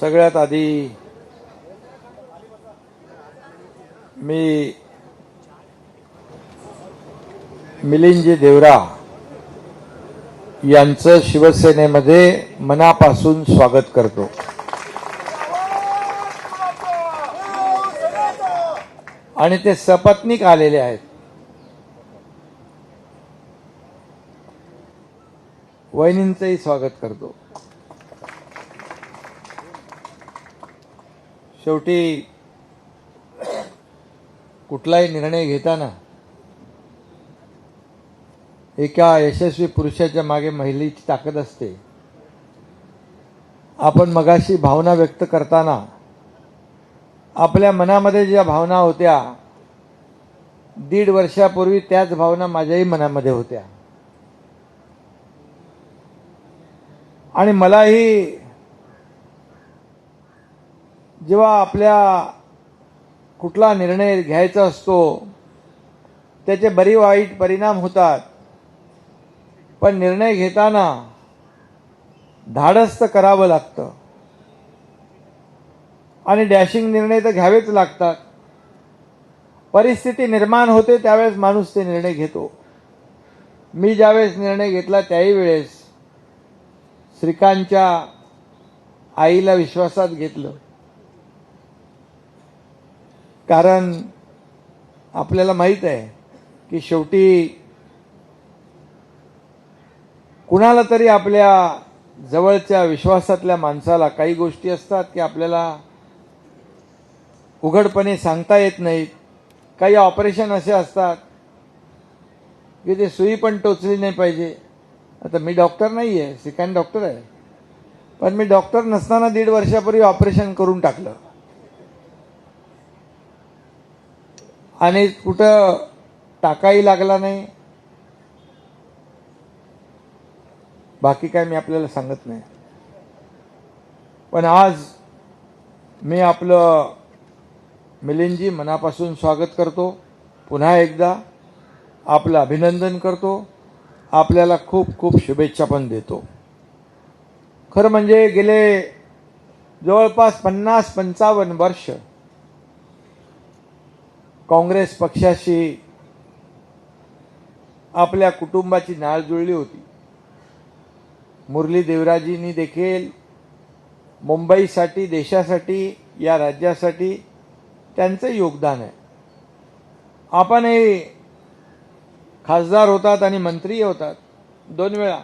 सगळ्यात आधी मी मिलिंदजी देवरा यांचं शिवसेनेमध्ये मनापासून स्वागत करतो. आणि ते सपत्नीक आलेले आहेत. वहिनींचंही स्वागत करतो. शेवटी कुठलाही निर्णय घेताना एका यशस्वी पुरुषाच्या मागे महिलेची ताकद असते. आपण मगाशी भावना व्यक्त करताना आपल्या मनामध्ये ज्या भावना होत्या दीड वर्षापूर्वी त्याच भावना माझ्याही मनामध्ये होत्या. आणि मलाही जेव्हा आपल्या कुठला निर्णय घ्यायचा असतो त्याचे बरी वाईट परिणाम होतात. पण निर्णय घेताना धाडस्त करावं लागतं. आणि डॅशिंग निर्णय तर घ्यावेच लागतात. परिस्थिती निर्माण होते त्यावेळेस माणूस ते निर्णय घेतो. मी ज्यावेळेस निर्णय घेतला त्याही वेळेस श्रीकांतच्या आईला विश्वासात घेतलं. कारण आपल्याला माहीत आहे की शेवटी कुणाला तरी आपल्या जवळच्या विश्वासातल्या माणसाला काही गोष्टी असतात की आपल्याला उघडपणे सांगता येत नाहीत. काही ऑपरेशन असे असतात की ते सुई पण टोचली नाही पाहिजे. आता मी डॉक्टर नाही आहे सेकंड डॉक्टर आहे. पण मी डॉक्टर नसताना दीड वर्षापूर्वी ऑपरेशन करून टाकलं. आणि कुठं टाकाही लागला नाही. बाकी काय मी आपल्याला सांगत नाही. पण आज मी आपलं मिलिंदजी मनापासून स्वागत करतो. पुन्हा एकदा आपलं अभिनंदन करतो. आपल्याला खूप खूप शुभेच्छा पण देतो. खरं म्हणजे गेले जवळपास पन्नास पंचावन्न वर्ष काँग्रेस पक्षाशी आपल्या कुटुंबाची नाळ जुळली होती. मुरली देवराजींनी देखील मुंबईसाठी देशासाठी या राज्यासाठी त्यांचं योगदान आहे. आपणही खासदार होतात आणि मंत्री होतात. दोन वेळा